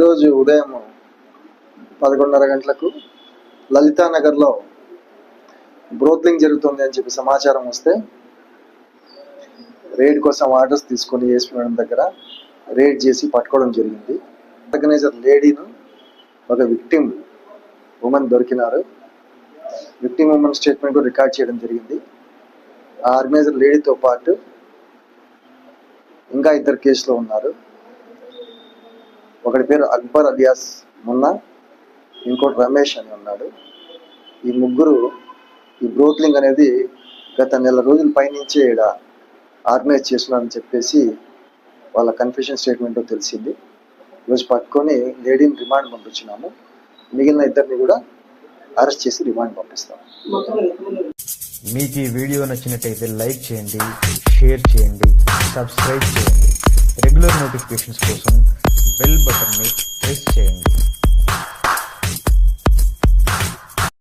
ఈరోజు ఉదయం పదకొండున్నర గంటలకు లలితానగర్లో బ్రోత్లింగ్ జరుగుతుంది అని చెప్పి సమాచారం వస్తే రేడ్ కోసం ఆర్డర్స్ తీసుకొని ఏఎస్పీ మేడం దగ్గర రేడ్ చేసి పట్టుకోవడం జరిగింది. ఆర్గనైజర్ లేడీను ఒక విక్టిమ్ ఉమెన్ దొరికినారు. విక్టిమ్ ఉమెన్ స్టేట్మెంట్ రికార్డ్ చేయడం జరిగింది. ఆ ఆర్గనైజర్ లేడీతో పాటు ఇంకా ఇద్దరు కేసులో ఉన్నారు. ఒకటి పేరు అక్బర్ అలియాస్ మున్నా ఇంకోటి రమేష్ అని ఉన్నాడు. ఈ ముగ్గురు ఈ బ్రోత్లింగ్ అనేది గత నెల రోజుల పైనుంచే ఇక్కడ ఆర్గనైజ్ చేస్తున్నారని చెప్పేసి వాళ్ళ కన్ఫ్యూషన్ స్టేట్మెంట్ తెలిసింది. ఈరోజు పట్టుకొని లేడీని రిమాండ్ పంపించినాము. మిగిలిన ఇద్దరిని కూడా అరెస్ట్ చేసి రిమాండ్ పంపిస్తాం మీకు ఈ వీడియో నచ్చినట్టయితే లైక్ చేయండి షేర్ చేయండి సబ్స్క్రైబ్ చేయండి. రెగ్యులర్ నోటిఫికేషన్స్ కోసం బెల్ బటన్ని ప్రెస్ చేయండి.